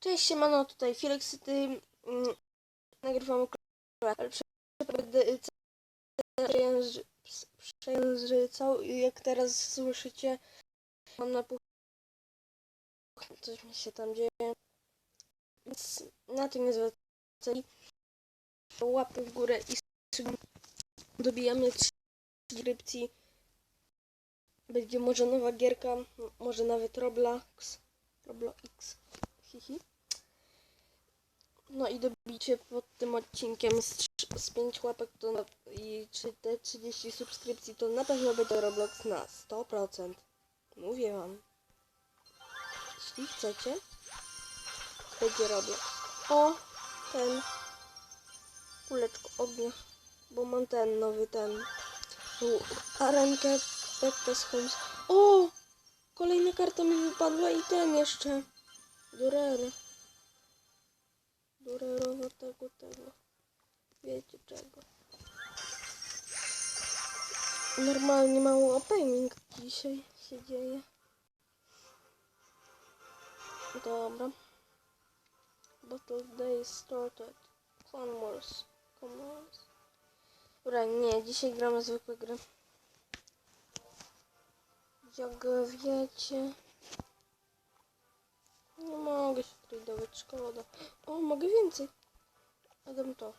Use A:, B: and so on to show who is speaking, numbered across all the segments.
A: Cześć, siemano, tutaj Felix, ty mm, nagrywam ale będę przejęzy- przejęzycał i jak teraz słyszycie, mam na pół... Coś mi się tam dzieje. Więc na tym nie zwracali. Łapy w górę i dobijamy 3 subskrypcji. Będzie może nowa gierka, może nawet Roblox. Roblox. Hihi. No i dobicie pod tym odcinkiem z, z 5 łapek to na, i czy te 30 subskrypcji to na pewno będzie Roblox na 100%. Mówię wam. Jeśli chcecie, będzie Roblox. O, ten. Kuleczko ognia. Bo mam ten nowy, ten. Arenkę Peptas Homes. O! Kolejna karta mi wypadła i ten jeszcze. Durery. Durerowa tego, tego. Wiecie czego. Normalnie mało opening dzisiaj się dzieje. Dobra. Battle Day started. Clone Wars. Clone Wars. Dobra, nie, dzisiaj gramy zwykłe gry. Jak wiecie... Mogę się tradować, szkoda. O, mogę więcej. Adam to.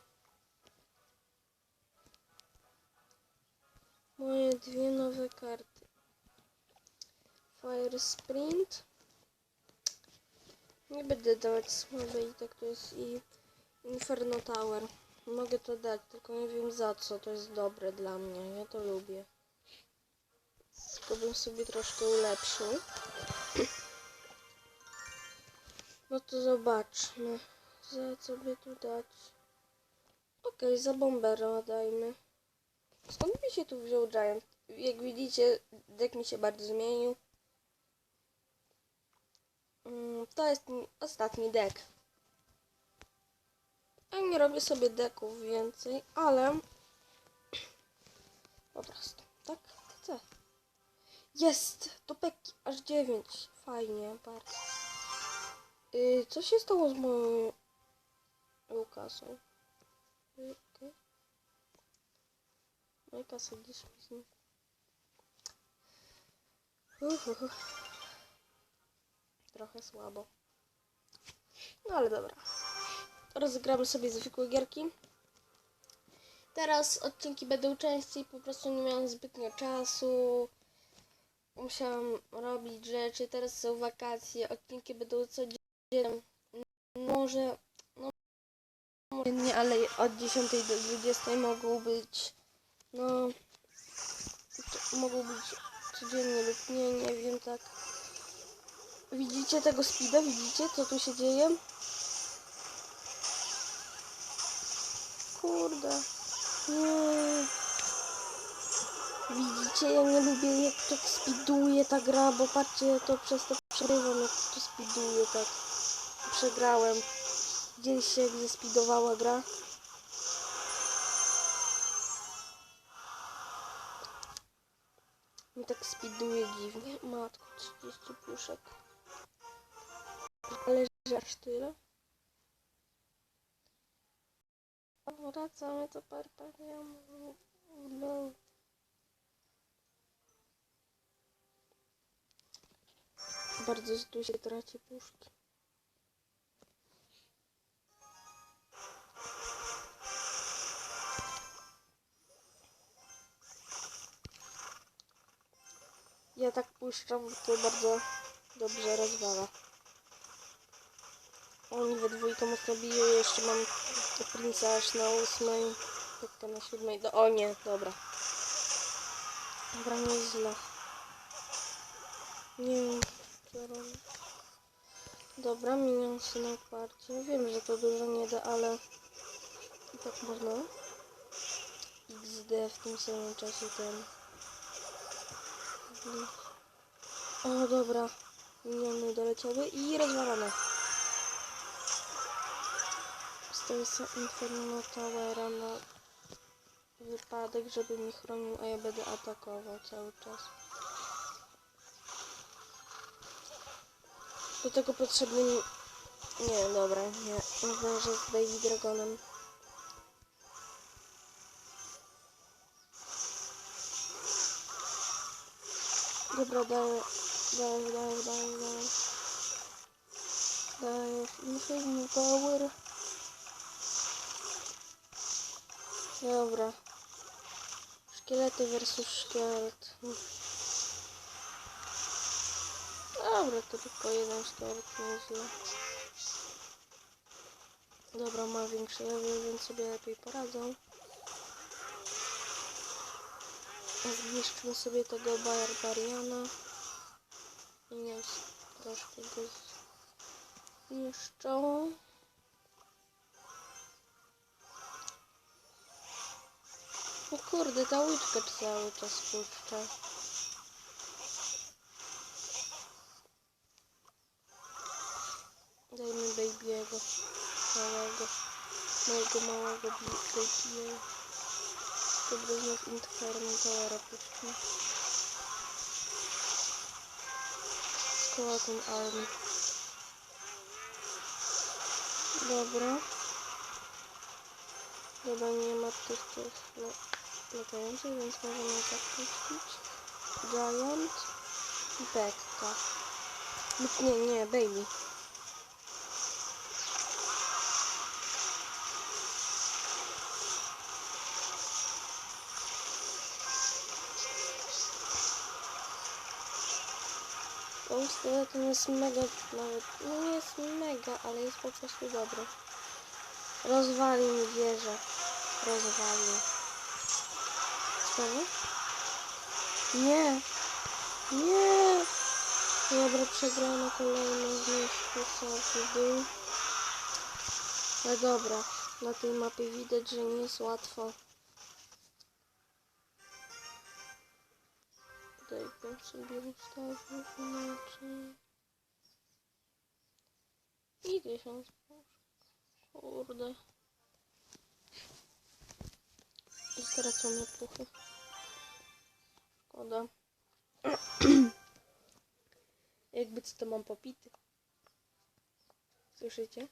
A: Moje dwie nowe karty. Fire Sprint. Nie będę dawać słabe i tak to jest i Inferno Tower. Mogę to dać, tylko nie wiem za co. To jest dobre dla mnie. Ja to lubię. Tylko bym sobie troszkę ulepszył. No to zobaczmy. Za co by tu dać? Okej, za bombera dajmy. Skąd mi się tu wziął Giant? Jak widzicie, deck mi się bardzo zmienił. Mm, To jest ostatni deck. Ja nie robię sobie decków więcej, ale po prostu, tak chcę. Jest! To peki, aż 9. Fajnie, bardzo. Yy, co się stało z moją kasą? Okej. Moja kasa gdzieś mi. Trochę słabo. No ale dobra. Teraz gramy sobie zwykłe gierki. Teraz odcinki będą częściej, po prostu nie miałem zbytnio czasu. Musiałam robić rzeczy, teraz są wakacje, odcinki będą codziennie. Może, no, może nie, ale od 10 do 20 mogą być, no, mogą być codziennie lub nie, nie wiem, tak. Widzicie tego speeda? Widzicie, co tu się dzieje? Kurde. Nie. Widzicie, ja nie lubię jak to speeduje ta gra, bo patrzcie, to przez to przerywam, jak to speeduje tak. Przegrałem. Widzieliście, jak zespidowała gra? Mi tak speeduje dziwnie. Matko, 30 puszek. Ale że aż tyle? Wracamy do Barbarianu. No. Bardzo tu się traci puszki. Ja tak puszczam, to bardzo dobrze rozwala. Oni we dwójkę mocno biją, jeszcze mam Prince'a aż na ósmej, Pekka na siódmej, do, o nie, dobra. Dobra, nieźle. Nie wiem. Dobra, minion się na parcie. Wiem, że to dużo nie da, ale i tak można. XD w tym samym czasie ten. O, dobra. Miniony doleciały i rozwalone. Stoję sobie Inferno Towera na wypadek, żeby mi chronił, a ja będę atakował cały czas. Do tego potrzebny mi Nie, dobra, nie. Zdążę z Baby Dragonem. Dobra, daję, daję, daję, daję, daję. Daję Infinity Power. Dobra. Szkielety versus szkielet. Dobra, to tylko jeden szkielet, nieźle. Dobra, ma większy level, więc sobie lepiej poradzą. Zniszczmy sobie tego barbariana. I niech troszkę go zniszczą. O kurde, ta łyczka cały czas puszcza. Dajmy baby'ego. Małego. Mojego małego baby'ego. Dobra, znów Inferno Towera puśćmy. Skeleton Army. Dobra. Dobra, nie ma tych tych la- latających, więc możemy tak puścić. Giant Bekka. Lub nie, nie, Baby. Ten skeleton jest mega, nawet, no nie jest mega, ale jest po prostu dobry. Rozwali mi wieżę. Rozwali. Znowu? Nie. Nie. Dobra, przegrana kolejny zniszczy sobie. Ale dobra, na tej mapie widać, że nie jest łatwo. Tutaj bym sobie ustawił inaczej. I tysiąc. Kurde. I stracone puchy. Szkoda. Jakby co to mam popity. Słyszycie?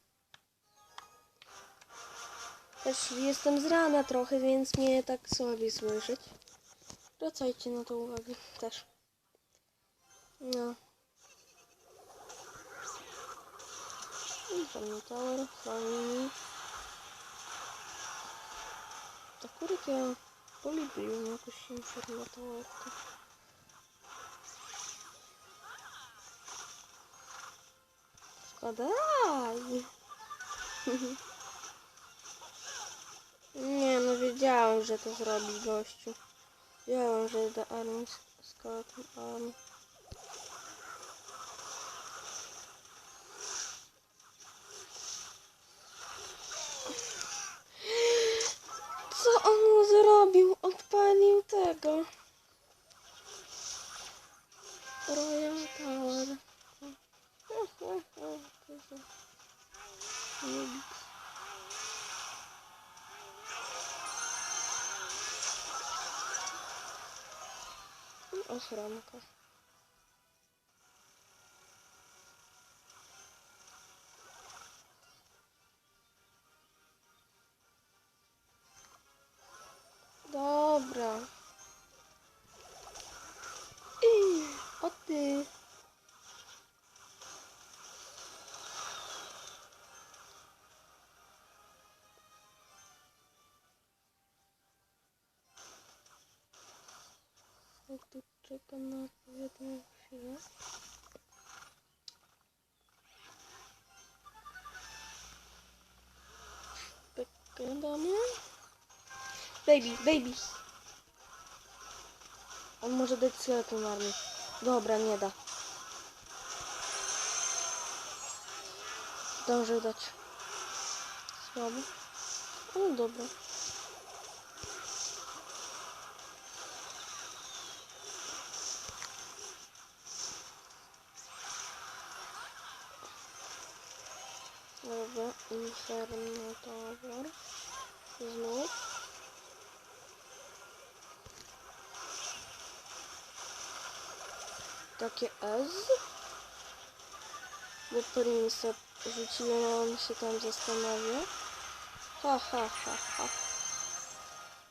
A: Też jestem z rana trochę, więc mnie tak słabiej słyszeć. Zwracajcie na to uwagę też. No. I tam tower, family. Akurat ja polubiłem jakoś informatorkę. Szkoda. Aj. Nie no, wiedziałem, że to zrobi gościu. Wiedziałem, że da armię skeleton army. Co on mu zrobił? Odpalił tego. Royal Tower. Nubik. I Ochronka. Dobra. I, o ty. Jak tu czekam na odpowiednią chwilę. Wyglądamy. Baby, baby. On może dać skeleton armii. Dobra, nie da. Zdąży dać. Słabo. No dobra. Dobra, Inferno Tower. Znów. Takie S. Bo Prince rzuciłem, a on się tam zastanawia. Ha, ha, ha, ha.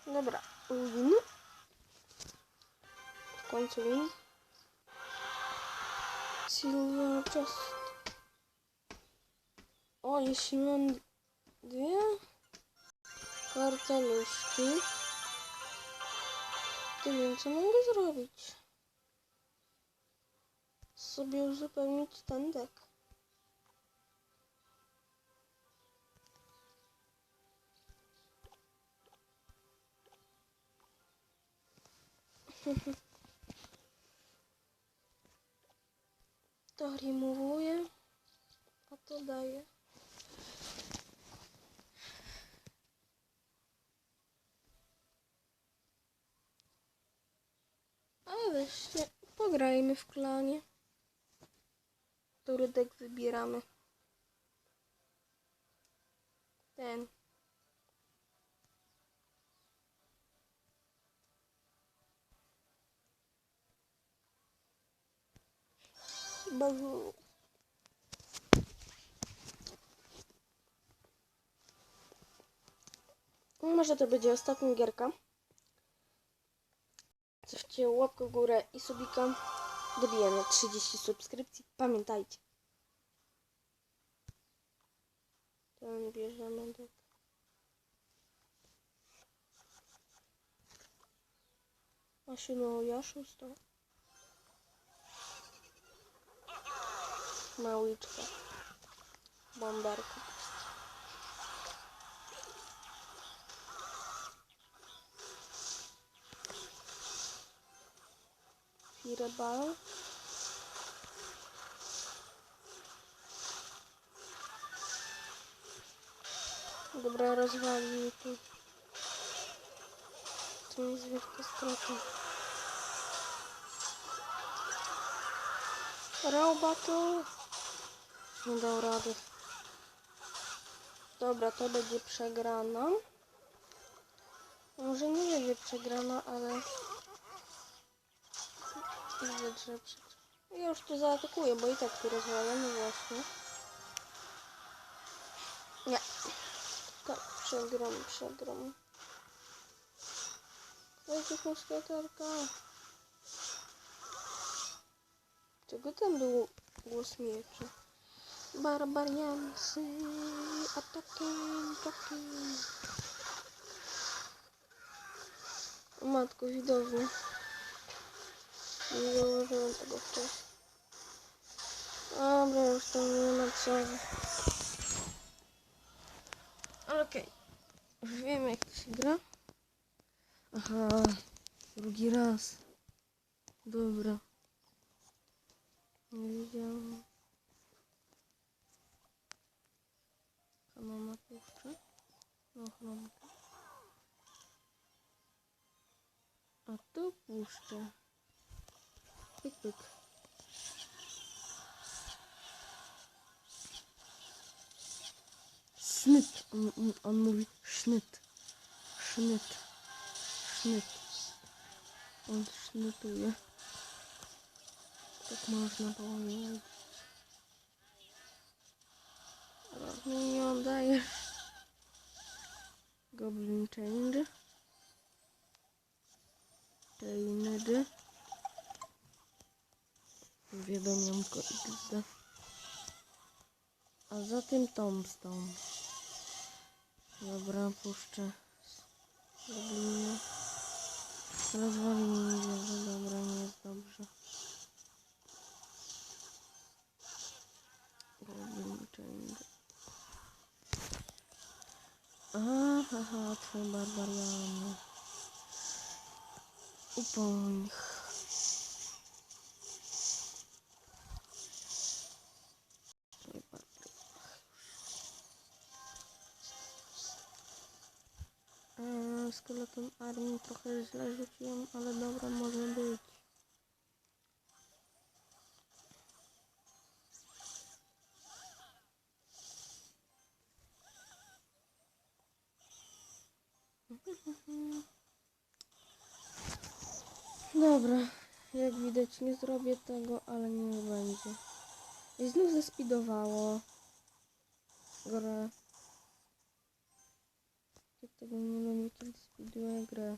A: Dobra, win. W końcu win. Silver Chest. O, jeśli mam dwie karteluszki, to wiem, co mogę zrobić. Sobie uzupełnić ten dek. To remowuję, a to daję. A weźcie, pograjmy w klanie. Który dek wybieramy? Ten. Bazu. Może to będzie ostatnia gierka. Zostawcie łapkę w górę i subika. Dobijemy 30 subskrypcji. Pamiętajcie. Ten bierzemy do... Maszyną Jaszusta. Małyczka. Bomberka. Fireball. Dobra, rozwali mi tu. To jest wielka strata. Robotu. Nie dał rady. Dobra, to będzie przegrana. Może nie będzie przegrana, ale... Ja już tu zaatakuję, bo i tak tu rozwalam, właśnie. Nie. Tak, przegram, przegram. Dajcie muskieterka. Czego tam był głos miecza? Barbariansy, atakiem, atakiem. Matko, widownie. Nie zauważyłem tego wcześniej. Dobra, już tam nie ma co. Okej. Już wiem jak to się gra. Aha. Drugi raz. Dobra. Nie wiedziałam. Kanona puszczę. No, chronka. A to puszczę. Pyk, pyk. Snyt. On, on, on mówi sznyt. Sznyt. Sznyt. On sznytuje. Tak można powiedzieć. Raz mi Chained. Wiadomianko XD. A za tym Tombstone. Dobra, puszczę. Gobliny. Rozwali mi wieżę. Dobra, nie jest dobrze. Goblin Change. Aha, haha, twoje barbariany. Skeleton armii trochę źle rzuciłem, ale dobra, może być. Dobra, jak widać nie zrobię tego, ale nie będzie. I znów zespidowało. grę. Jak tego nie lubię, kiedy speeduję grę.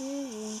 A: Nie wiem,